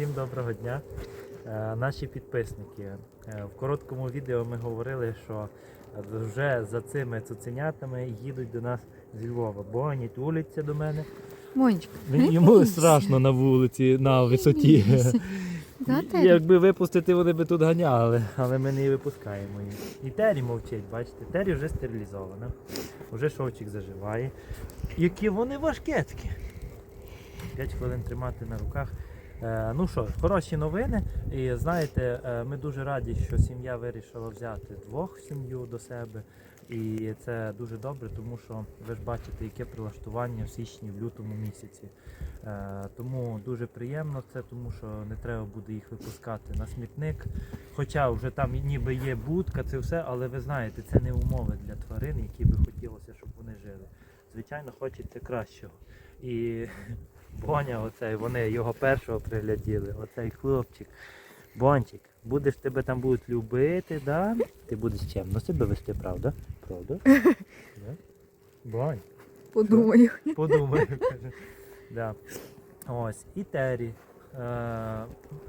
Всім доброго дня. Е, Наші підписники. е, В короткому відео ми говорили, що вже за цими цуценятами їдуть до нас зі Львова. Боні туляться до мене. Монечка, Йому страшно на вулиці, на висоті. Якби випустити, вони би тут ганяли, але ми не випускаємо їх. І Тері мовчить, бачите, Тері вже стерилізована, вже шовчик заживає. Які вони важкетки. 5 хвилин тримати на руках. Е, ну що, ж, хороші новини. І знаєте, е, ми дуже раді, що сім'я вирішила взяти двох сім'ю до себе. І це дуже добре, тому що ви ж бачите, яке прилаштування в січні, в лютому місяці. Е, тому дуже приємно це, тому що не треба буде їх випускати на смітник. Хоча вже там ніби є будка, це все, але ви знаєте, це не умови для тварин, які би хотілося, щоб вони жили. Звичайно, хочеться кращого. І Боня, оцей, вони його першого пригляділи, оцей хлопчик. Бончик, будеш тебе там будуть любити, да? Ти будеш чемно себе вести, правда? Правда? Да? Бонь. Подумаю. Подумаю. да. Ось. І Террі, е,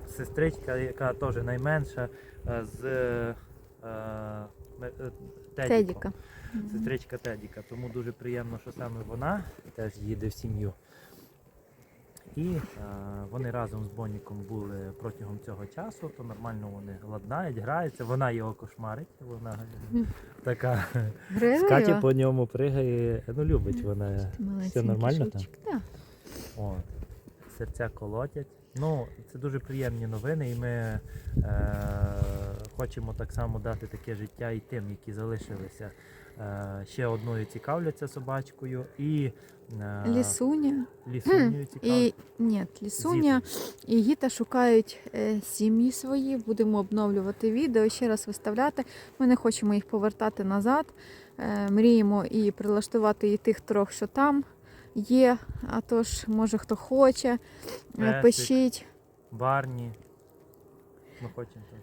сестричка, яка теж найменша е, з е, е, Тедіка. Сестричка Тедіка. Тому дуже приємно, що саме вона теж їде в сім'ю. І е, вони разом з Боніком були протягом цього часу, то нормально вони ладнають, граються. Вона його кошмарить, вона така скаче по ньому, пригає. Ну, любить вона. Все нормально там? шовчик, О, серця колотять. Ну, це дуже приємні новини, і ми е, хочемо так само дати таке життя і тим, які залишилися. Е, ще одною цікавляться собачкою і е, Лісуня. цікавляться. І ні, Лісуня і Гіта шукають е, сім'ї свої. Будемо обновлювати відео, ще раз виставляти. Ми не хочемо їх повертати назад. Мріємо і прилаштувати і тих трьох, що там є. А тож, може, хто хоче, Песик. пишіть. Барні. Ми хочемо теж.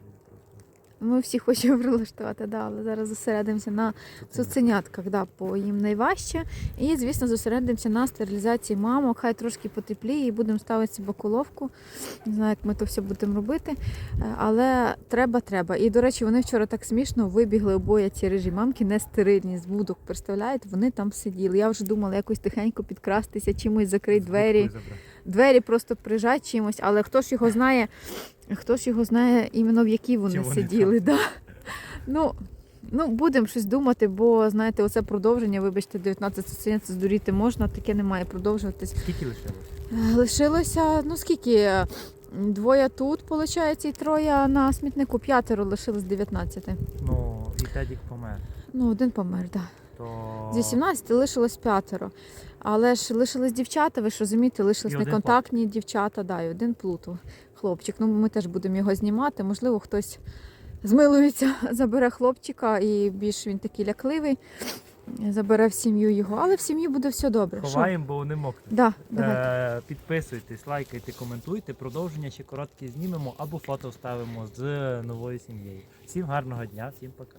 Ми всі хочемо прилаштувати, да, але зараз зосередимося на цуценятках, да, бо їм найважче. І, звісно, зосередимося на стерилізації мамок. Хай трошки потепліє і будемо ставити собі коловку. Не знаю, як ми то все будемо робити. Але треба, треба. І, до речі, вони вчора так смішно вибігли обоє ці рижі мамки, не стерильні з будок. Представляєте, вони там сиділи. Я вже думала якось тихенько підкрастися, чимось закрити двері. Двері просто прижать чимось, але хто ж його знає, хто ж його знає іменно в якій вони, вони сиділи. Да. Ну, ну, будемо щось думати, бо знаєте, оце продовження, вибачте, 19 сцен, здуріти можна, таке не має продовжуватись. Скільки лишилось? Е, Лишилося, ну скільки? Двоє тут, виходить, і троє на смітнику, п'ятеро лишилось з 19. Ну, і Тедік помер. Ну, один помер, так. Да. То... Зі 17 лишилось п'ятеро. Але ж лишились дівчата, ви ж розумієте, лишились неконтактні дівчата, да, і один плуту хлопчик. Ну, ми теж будемо його знімати. Можливо, хтось змилується, забере хлопчика і більш він такий лякливий, забере в сім'ю його, але в сім'ї буде все добре. Ховаємо, бо вони мокнуть. Да. Е, підписуйтесь, лайкайте, коментуйте. Продовження ще короткі знімемо або фото вставимо з новою сім'єю. Всім гарного дня, всім пока.